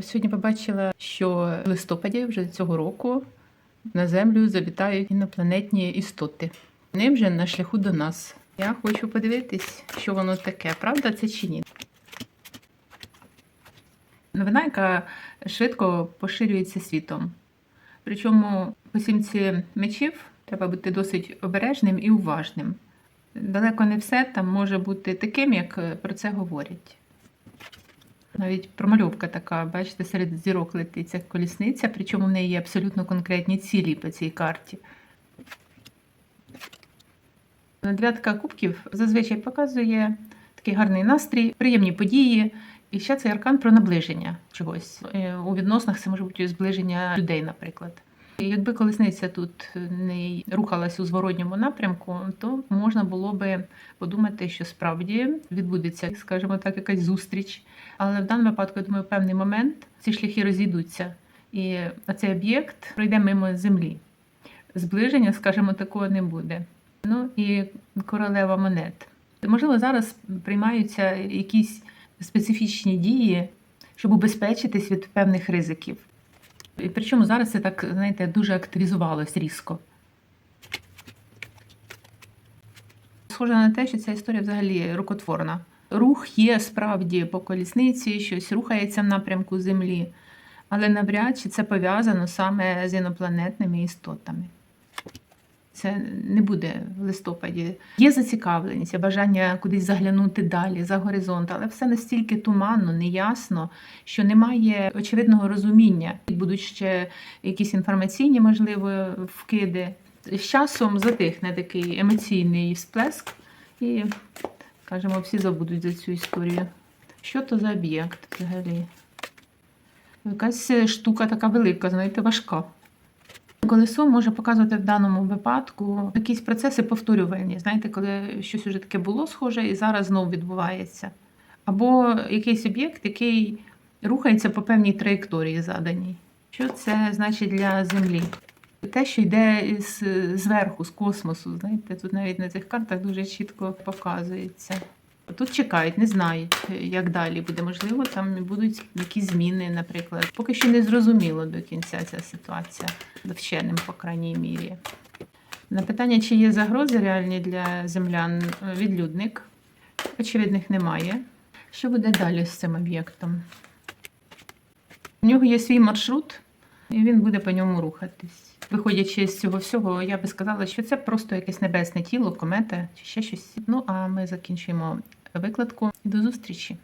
Сьогодні побачила, що в листопаді вже цього року на землю завітають інопланетні істоти. Вони вже на шляху до нас. Я хочу подивитись, що воно таке. Правда це чи ні? Новина, яка швидко поширюється світом. Причому по сімці мечів треба бути досить обережним і уважним. Далеко не все там може бути таким, як про це говорять. Навіть промальовка така, бачите, серед зірок летить ця колісниця, причому в неї є абсолютно конкретні цілі по цій карті. Дев'ятка кубків зазвичай показує такий гарний настрій, приємні події. І ще цей аркан про наближення чогось. Е, У відносинах це може бути зближення людей, наприклад. Якби колесниця тут не рухалась у зворотньому напрямку, то можна було би подумати, що справді відбудеться, скажімо так, якась зустріч. Але в даному випадку, я думаю, певний момент ці шляхи розійдуться, і цей об'єкт пройде мимо землі. Зближення, скажімо, такого не буде. Ну і королева монет. Можливо, зараз приймаються якісь специфічні дії, щоб убезпечитись від певних ризиків. І причому зараз це так, знаєте, дуже активізувалось різко. Схоже на те, що ця історія взагалі рукотворна. Рух є справді по колісниці, щось рухається в напрямку Землі, але навряд чи це пов'язано саме з інопланетними істотами. Це не буде в листопаді. Є зацікавленість, бажання кудись заглянути далі за горизонт, але все настільки туманно, неясно, що немає очевидного розуміння. Будуть ще якісь інформаційні, можливо, вкиди. З часом затихне такий емоційний всплеск, і, скажімо, всі забудуть за цю історію. Що то за об'єкт взагалі? Якась штука така велика, знаєте, важка. Колесо може показувати в даному випадку якісь процеси повторювальні. Знаєте, коли щось уже таке було схоже і зараз знову відбувається. Або якийсь об'єкт, який рухається по певній траєкторії заданій. Що це значить для Землі? Те, що йде з, зверху, з космосу. Знаєте, тут навіть на цих картах дуже чітко показується. Тут чекають, не знають, як далі буде. Можливо, там будуть якісь зміни, наприклад. Поки що не зрозуміло до кінця ця ситуація, вченим, по крайній мірі. На питання, чи є загрози реальні для землян, відлюдник. Очевидних немає. Що буде далі з цим об'єктом? У нього є свій маршрут, і він буде по ньому рухатись. Виходячи з цього всього, я би сказала, що це просто якесь небесне тіло, комета чи ще щось. Ну а ми закінчуємо викладку і до зустрічі.